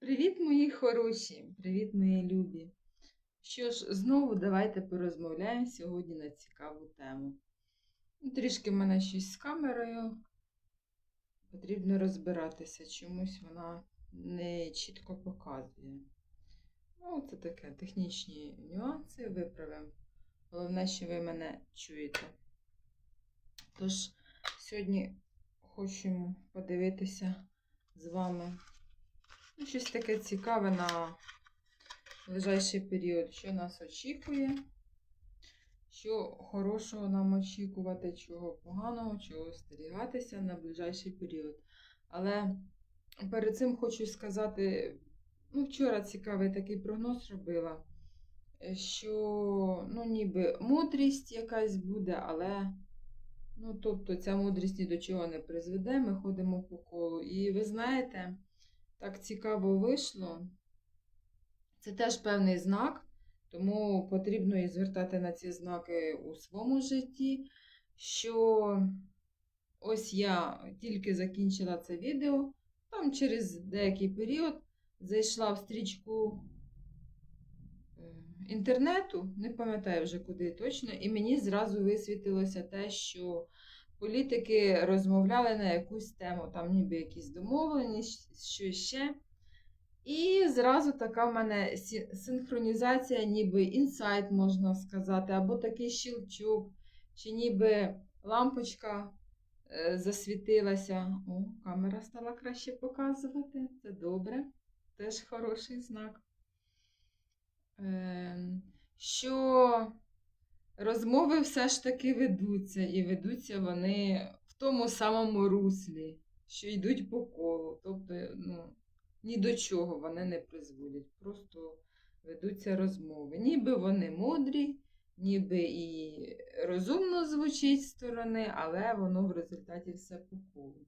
Привіт, мої хороші! Привіт, мої любі! Що ж, знову давайте порозмовляємо сьогодні на цікаву тему. Ну, Трішки в мене щось з камерою. Потрібно розбиратися, чомусь вона не чітко показує. Ну, це таке технічні нюанси виправимо. Головне, що ви мене чуєте. Тож, сьогодні хочемо подивитися з вами Ну, щось таке цікаве на ближайший період, що нас очікує, що хорошого нам очікувати, чого поганого, чого остерігатися на ближайший період. Але перед цим хочу сказати: ну, вчора цікавий такий прогноз робила, що ну, ніби мудрість якась буде, але. Ну, тобто ця мудрість ні до чого не призведе, ми ходимо по колу. І ви знаєте, так цікаво вийшло. Це теж певний знак, тому потрібно і звертати на ці знаки у своєму житті. Що ось я тільки закінчила це відео, там через деякий період зайшла в стрічку інтернету, не пам'ятаю вже куди точно, і мені зразу висвітилося те, що політики розмовляли на якусь тему, там ніби якісь домовленість, що ще. І зразу така в мене синхронізація, ніби інсайт, можна сказати, або такий щелчок, чи ніби лампочка е, засвітилася. О, камера стала краще показувати. Це добре. Теж хороший знак. Ем, Що розмови все ж таки ведуться, і ведуться вони в тому самому руслі, що йдуть по колу. Тобто, ну, ні до чого вони не призводять. Просто ведуться розмови. Ніби вони мудрі, ніби і розумно звучить сторони, але воно в результаті все по колу.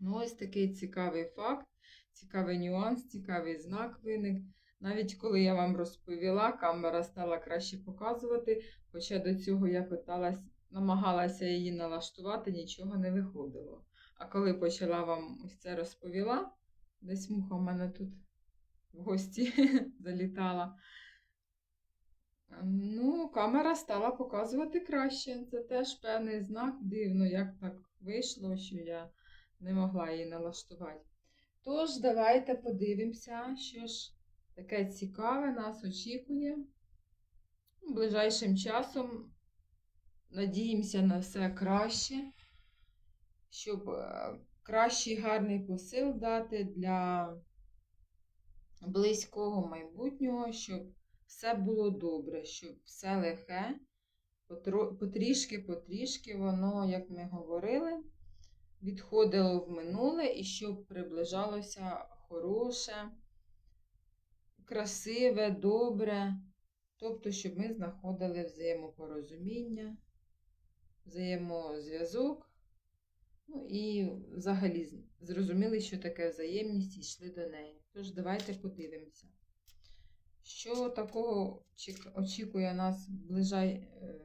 Ну, ось такий цікавий факт, цікавий нюанс, цікавий знак виник. Навіть коли я вам розповіла, камера стала краще показувати, хоча до цього я питалась, намагалася її налаштувати, нічого не виходило. А коли почала вам ось це розповіла, десь муха в мене тут в гості залітала. Ну, камера стала показувати краще. Це теж певний знак, дивно, як так вийшло, що я не могла її налаштувати. Тож, давайте подивимося, що ж таке цікаве нас очікує. Ближайшим часом надіємося на все краще, щоб е, кращий гарний посил дати для близького майбутнього, щоб все було добре, щоб все лихе, потрішки-потрішки воно, як ми говорили, відходило в минуле і щоб приближалося хороше, красиве, добре. Тобто, щоб ми знаходили взаємопорозуміння, взаємозв'язок. Ну і взагалі зрозуміли, що таке взаємність і йшли до неї. Тож давайте подивимося. Що такого очікує нас в ближай, е,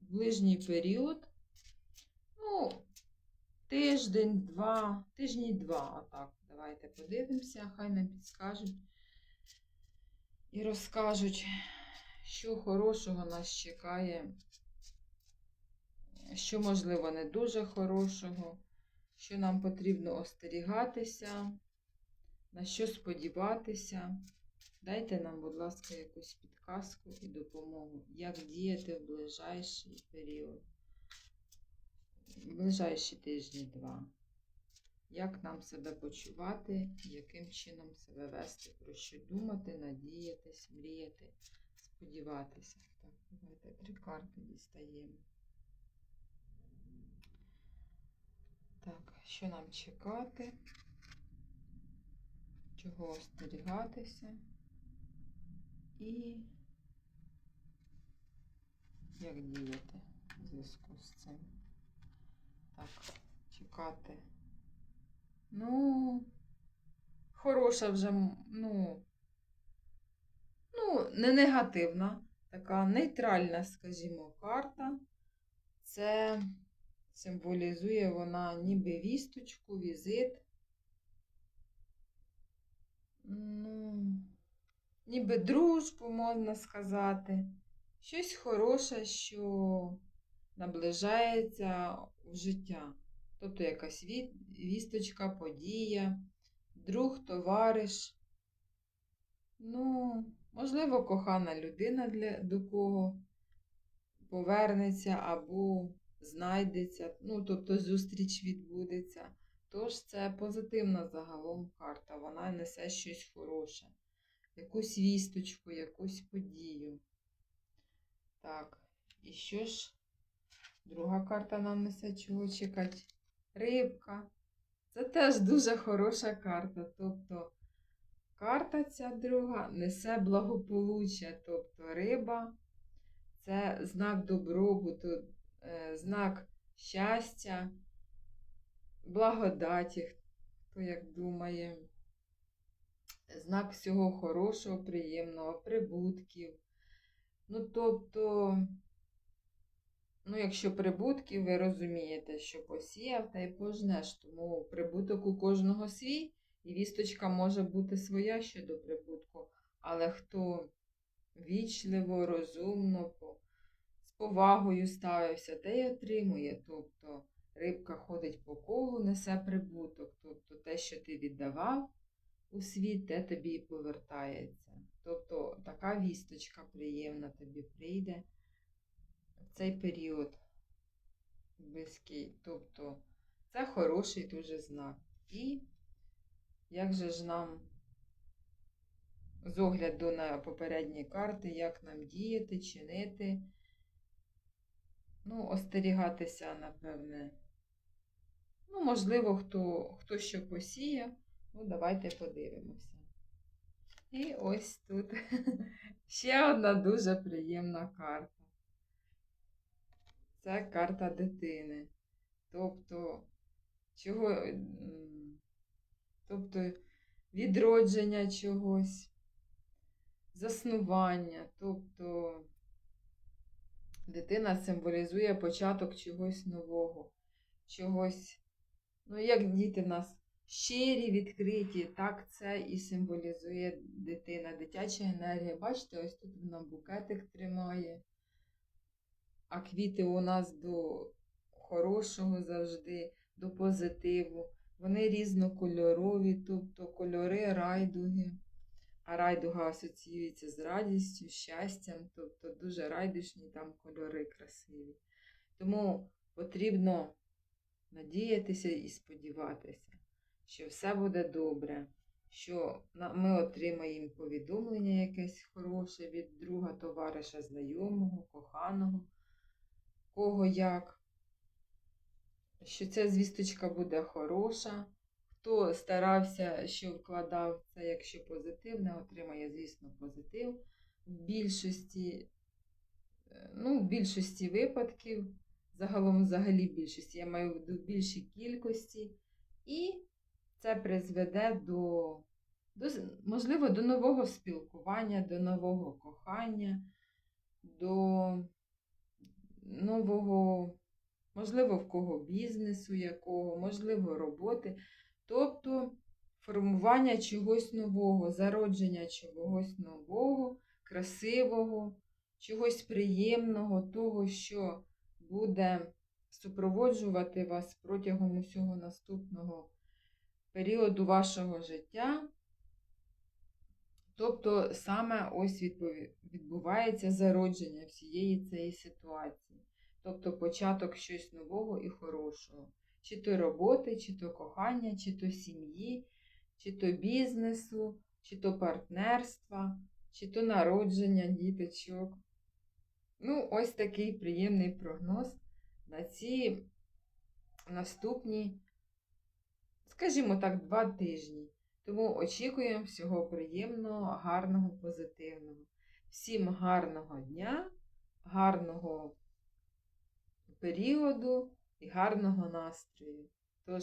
ближній період? Ну, тиждень, два, тижні два. Отак, давайте подивимося, хай нам підскажуть і розкажуть, що хорошого нас чекає, що, можливо, не дуже хорошого, що нам потрібно остерігатися, на що сподіватися. Дайте нам, будь ласка, якусь підказку і допомогу, як діяти в ближайший період, в ближайші тижні два. Як нам себе почувати, яким чином себе вести, про що думати, надіятись, мріяти, сподіватися. Так, давайте три карти дістаємо. Так, що нам чекати? Чого остерігатися? І як діяти в зв'язку з цим? Так, чекати. Ну, хороша вже, ну, ну, не негативна, така нейтральна, скажімо, карта. Це символізує вона ніби вісточку, візит. ніби дружбу, можна сказати. Щось хороше, що наближається в життя. Тобто якась вісточка, подія, друг, товариш. Ну, можливо, кохана людина для до кого повернеться або знайдеться, ну, тобто зустріч відбудеться. Тож це позитивна загалом карта, вона несе щось хороше, якусь вісточку, якусь подію. Так, і що ж, друга карта нам несе чого чекати? Рибка. Це теж дуже хороша карта. Тобто карта ця друга несе благополуччя, тобто риба це знак добробуту, е, знак щастя, благодаті, хто як думає, знак всього хорошого, приємного, прибутків. Ну, тобто, ну, якщо прибутків, ви розумієте, що посіяв та й пожнеш, тому прибуток у кожного свій, і вісточка може бути своя щодо прибутку, але хто вічливо, розумно, з повагою ставився, та й отримує. Тобто рибка ходить по колу, несе прибуток, тобто те, що ти віддавав у світ, те тобі і повертається. Тобто така вісточка приємна тобі прийде цей період близький. Тобто це хороший дуже знак. І як же ж нам з огляду на попередні карти, як нам діяти, чинити, ну, остерігатися, напевне. Ну, можливо, хто, хто що посіяв. Ну, давайте подивимося. І ось тут ще одна дуже приємна карта. Це карта дитини. Тобто, чого, тобто відродження чогось, заснування. Тобто дитина символізує початок чогось нового, чогось, ну, як діти в нас щирі, відкриті, так це і символізує дитина, дитяча енергія. Бачите, ось тут вона букетик тримає, а квіти у нас до хорошого завжди, до позитиву. Вони різнокольорові, тобто кольори райдуги. А райдуга асоціюється з радістю, щастям, тобто дуже райдушні там кольори красиві. Тому потрібно надіятися і сподіватися, що все буде добре, що ми отримаємо повідомлення якесь хороше від друга, товариша, знайомого, коханого, кого як, що ця звісточка буде хороша. Хто старався, що вкладав це, якщо позитивне, отримає, звісно, позитив. В більшості, е, ну, в більшості випадків, загалом взагалі більшості, я маю виду більшій кількості, і це призведе до, до, можливо, до нового спілкування, до нового кохання, до нового, можливо, в кого бізнесу якого, можливо, роботи. Тобто формування чогось нового, зародження чогось нового, красивого, чогось приємного, того, що буде супроводжувати вас протягом усього наступного періоду вашого життя. Тобто саме ось відбувається зародження всієї цієї ситуації. Тобто початок щось нового і хорошого. Чи то роботи, чи то кохання, чи то сім'ї, чи то бізнесу, чи то партнерства, чи то народження діточок. Ну, ось такий приємний прогноз на ці наступні, скажімо так, два тижні. Тому очікуємо всього приємного, гарного, позитивного. Всім гарного дня, гарного періоду і гарного настрою. Тож,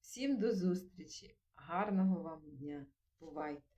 всім до зустрічі, гарного вам дня. Бувайте!